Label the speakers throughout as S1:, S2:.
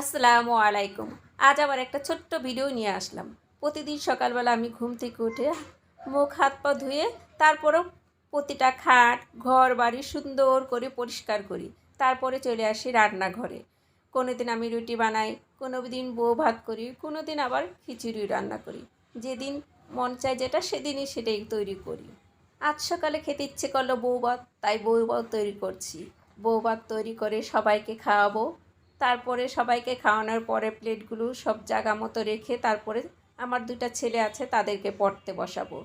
S1: আসসালামু আলাইকুম। আজ আবার একটা ছোট্ট ভিডিও নিয়ে আসলাম। প্রতিদিন সকালবেলা আমি ঘুম থেকে উঠে মুখ, হাত, পা ধুয়ে তারপরও প্রতিটা খাট, ঘর, বাড়ি সুন্দর করে পরিষ্কার করি। তারপরে চলে আসি রান্নাঘরে। কোনো দিন আমি রুটি বানাই কোনো দিন বউ ভাত করি কোনো দিন আবার খিচুড়ি রান্না করি। যেদিন মন চায় যেটা, সেদিনই সেটাই তৈরি করি। আজ সকালে খেতে ইচ্ছে করল বউ ভাত, তাই বউ ভাত তৈরি করছি। বউ ভাত তৈরি করে সবাইকে খাওয়াবো। তারপরে সবাইকে খাওয়ানোর পরে প্লেটগুলো সব জায়গা মতো রেখে তারপরে আমার দুটা ছেলে আছে, তাদেরকে পড়তে বসাবো।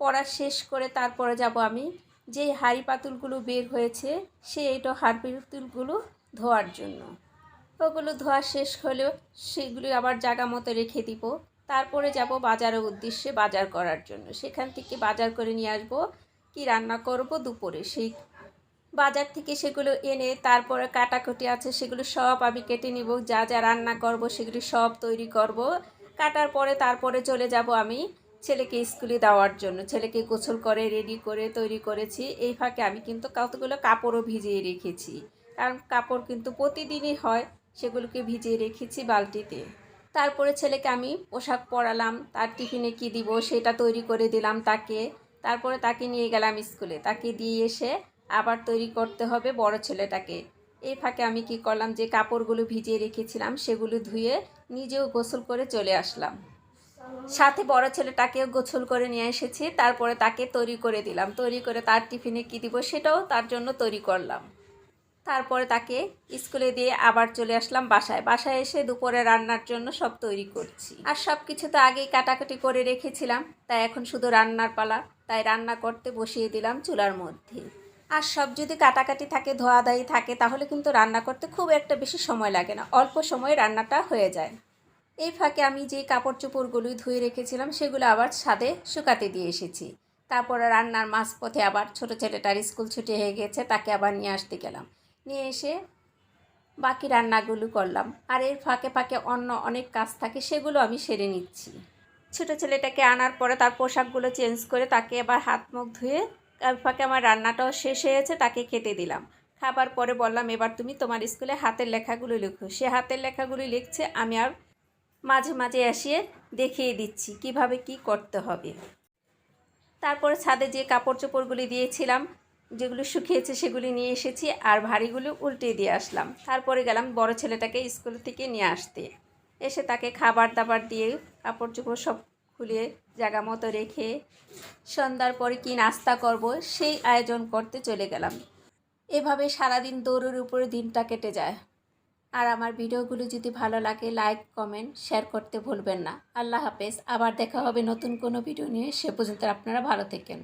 S1: পড়া শেষ করে তারপরে যাব আমি। যে হাড়ি পাতুলগুলো বের হয়েছে, সেই এইটো হাঁড়ি পাতুলগুলো ধোয়ার জন্য। ওগুলো ধোয়া শেষ হলেও সেগুলি আবার জায়গা মতো রেখে দিব। তারপরে যাব বাজারের উদ্দেশ্যে বাজার করার জন্য। সেখান থেকে বাজার করে নিয়ে আসব, কি রান্না করব দুপুরে, সেই বাজার থেকে সেগুলো এনে তারপরে কাটাকুটি আছে, সেগুলো সব আমি কেটে নিব। যা যা রান্না করব, সেগুলি সব তৈরি করব। কাটার পরে তারপরে চলে যাব আমি ছেলেকে স্কুলে দেওয়ার জন্য। ছেলেকে গোসল করে, রেডি করে, তৈরি করেছি। এই ফাঁকে আমি কিন্তু কতগুলো কাপড়ও ভিজিয়ে রেখেছি। কারণ কাপড় কিন্তু প্রতিদিনই হয়, সেগুলোকে ভিজিয়ে রেখেছি বালতিতে। তারপরে ছেলেকে আমি পোশাক পরালাম, তার টিফিনে কি দিব সেটা তৈরি করে দিলাম তাকে। তারপরে তাকে নিয়ে গেলাম স্কুলে। তাকে দিয়ে এসে আবার তৈরি করতে হবে বড় ছেলেটাকে। এই ফাঁকে আমি কি করলাম, যে কাপড়গুলো ভিজিয়ে রেখেছিলাম, সেগুলো ধুয়ে নিজেও গোসল করে চলে আসলাম। সাথে বড় ছেলেটাকেও গোসল করে নিয়ে এসেছি, তারপরে তাকে তৈরি করে দিলাম। তৈরি করে তার টিফিনে কী দিব সেটাও তার জন্য তৈরি করলাম। তারপরে তাকে স্কুলে দিয়ে আবার চলে আসলাম বাসায়। বাসায় এসে দুপুরে রান্নার জন্য সব তৈরি করছি। আর সব কিছু তো আগেই কাটাকাটি করে রেখেছিলাম, তাই এখন শুধু রান্নার পালা। তাই রান্না করতে বসিয়ে দিলাম চুলার মধ্যে। আর সব যদি কাটাকাটি থাকে ধোয়াধাই থাকে, তাহলে কিন্তু রান্না করতে খুব একটা বেশি সময় লাগে না। অল্প সময়ে রান্নাটা হয়ে যায়। এই ফাঁকে আমি যে কাপড় চোপড়গুলো ধুয়ে রেখেছিলাম, সেগুলো আবার ছাদে শুকাতে দিয়ে এসেছি। তারপরে রান্নার মাঝপথে আবার ছোটো ছেলেটার স্কুল ছুটি হয়ে গেছে, তাকে আবার নিয়ে আসতে গেলাম। নিয়ে এসে বাকি রান্নাগুলো করলাম। আর এর ফাঁকে ফাঁকে অন্য অনেক কাজ থাকে, সেগুলো আমি সেরে নিচ্ছি। ছোটো ছেলেটাকে আনার পরে তার পোশাকগুলো চেঞ্জ করে তাকে আবার হাত মুখ ধুয়ে তার ফাঁকে আমার রান্নাটাও শেষ হয়েছে তাকে খেতে দিলাম। খাবার পরে বললাম, এবার তুমি তোমার স্কুলে হাতের লেখাগুলো লেখো। সে হাতের লেখাগুলি লিখছে, আমি আর মাঝে মাঝে এসিয়ে দেখিয়ে দিচ্ছি, কীভাবে কি করতে হবে। তারপরে ছাদে যে কাপড় চোপড়গুলি দিয়েছিলাম, যেগুলো শুকিয়েছে সেগুলি নিয়ে এসেছি আর ভারীগুলো উল্টে দিয়ে আসলাম। তারপরে গেলাম বড় ছেলেটাকে স্কুল থেকে নিয়ে আসতে। এসে তাকে খাবার দাবার দিয়ে কাপড় চোপড় সব খুলে জায়গা মতো রেখে সন্ধ্যার পরে কি নাস্তা করব সেই আয়োজন করতে চলে গেলাম। এভাবে সারাদিন দৌড়ের উপরে দিনটা কেটে যায়। আর আমার ভিডিওগুলো যদি ভালো লাগে লাইক কমেন্ট শেয়ার করতে ভুলবেন না। আল্লাহ হাফেজ, আবার দেখা হবে নতুন কোনো ভিডিও নিয়ে। সে পর্যন্ত আপনারা ভালো থাকেন।